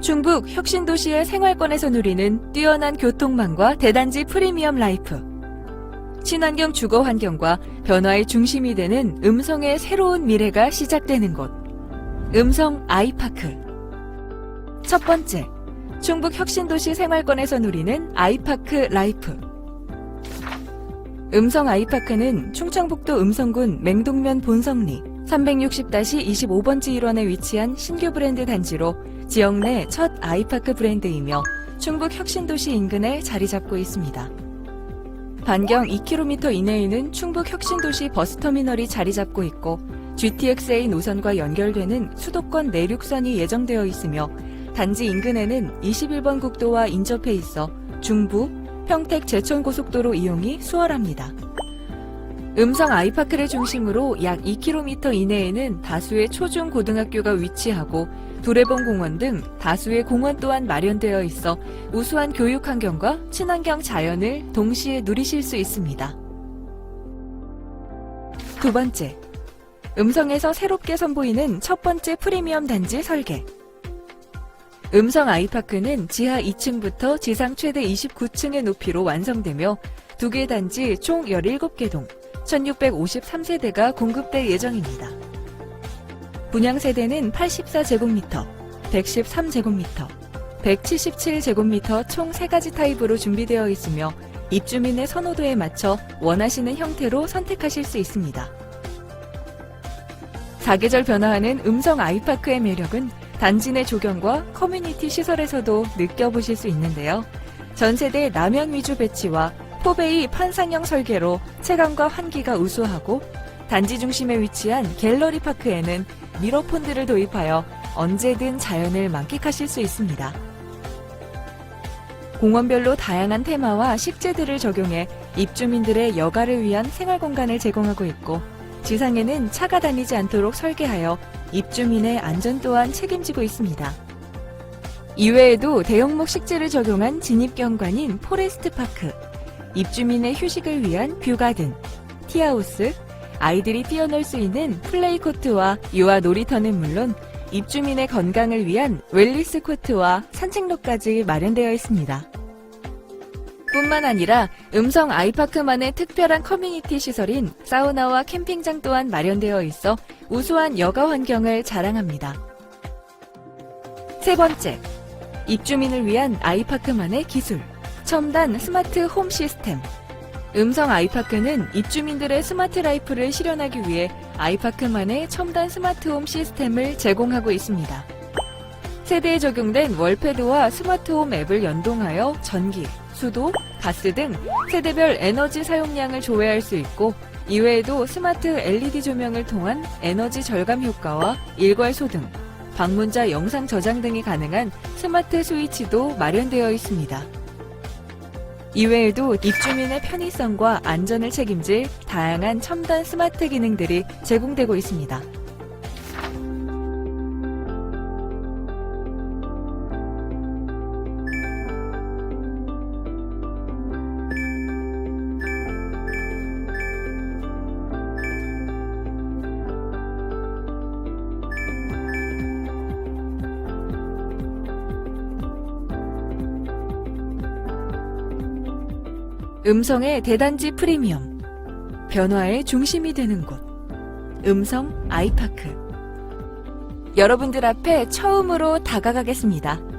충북 혁신도시의 생활권에서 누리는 뛰어난 교통망과 대단지 프리미엄 라이프. 친환경 주거 환경과 변화의 중심이 되는 음성의 새로운 미래가 시작되는 곳. 음성 아이파크. 첫 번째, 충북 혁신도시 생활권에서 누리는 아이파크 라이프. 음성 아이파크는 충청북도 음성군 맹동면 본성리 360-25번지 일원에 위치한 신규 브랜드 단지로 지역 내 첫 아이파크 브랜드이며 충북 혁신도시 인근에 자리 잡고 있습니다. 반경 2km 이내에는 충북 혁신도시 버스터미널이 자리 잡고 있고 GTX-A 노선과 연결되는 수도권 내륙선이 예정되어 있으며 단지 인근에는 21번 국도와 인접해 있어 중부, 평택 제천고속도로 이용이 수월합니다. 음성 아이파크를 중심으로 약 2km 이내에는 다수의 초중 고등학교가 위치하고 두레봉 공원 등 다수의 공원 또한 마련되어 있어 우수한 교육 환경과 친환경 자연을 동시에 누리실 수 있습니다. 두 번째, 음성에서 새롭게 선보이는 첫 번째 프리미엄 단지 설계. 음성 아이파크는 지하 2층부터 지상 최대 29층의 높이로 완성되며 두 개 단지 총 17개 동 1653세대가 공급될 예정입니다. 분양 세대는 84제곱미터, 113제곱미터, 177제곱미터 총 3가지 타입으로 준비되어 있으며 입주민의 선호도에 맞춰 원하시는 형태로 선택하실 수 있습니다. 사계절 변화하는 음성 아이파크의 매력은 단지 내 조경과 커뮤니티 시설에서도 느껴보실 수 있는데요. 전세대 남양 위주 배치와 포베이 판상형 설계로 체감과 환기가 우수하고 단지 중심에 위치한 갤러리 파크에는 미러폰들을 도입하여 언제든 자연을 만끽하실 수 있습니다. 공원별로 다양한 테마와 식재들을 적용해 입주민들의 여가를 위한 생활 공간을 제공하고 있고 지상에는 차가 다니지 않도록 설계하여 입주민의 안전 또한 책임지고 있습니다. 이외에도 대형목 식재를 적용한 진입경관인 포레스트 파크, 입주민의 휴식을 위한 뷰가든, 티하우스, 아이들이 뛰어놀 수 있는 플레이 코트와 유아 놀이터는 물론 입주민의 건강을 위한 웰리스 코트와 산책로까지 마련되어 있습니다. 뿐만 아니라 음성 아이파크만의 특별한 커뮤니티 시설인 사우나와 캠핑장 또한 마련되어 있어 우수한 여가 환경을 자랑합니다. 세 번째, 입주민을 위한 아이파크만의 기술, 첨단 스마트 홈 시스템. 음성 아이파크는 입주민들의 스마트 라이프를 실현하기 위해 아이파크만의 첨단 스마트 홈 시스템을 제공하고 있습니다. 세대에 적용된 월패드와 스마트 홈 앱을 연동하여 전기, 수도, 가스 등 세대별 에너지 사용량을 조회할 수 있고 이외에도 스마트 LED 조명을 통한 에너지 절감 효과와 일괄 소등, 방문자 영상 저장 등이 가능한 스마트 스위치도 마련되어 있습니다. 이외에도 입주민의 편의성과 안전을 책임질 다양한 첨단 스마트 기능들이 제공되고 있습니다. 음성의 대단지 프리미엄. 변화의 중심이 되는 곳. 음성 아이파크. 여러분들 앞에 처음으로 다가가겠습니다.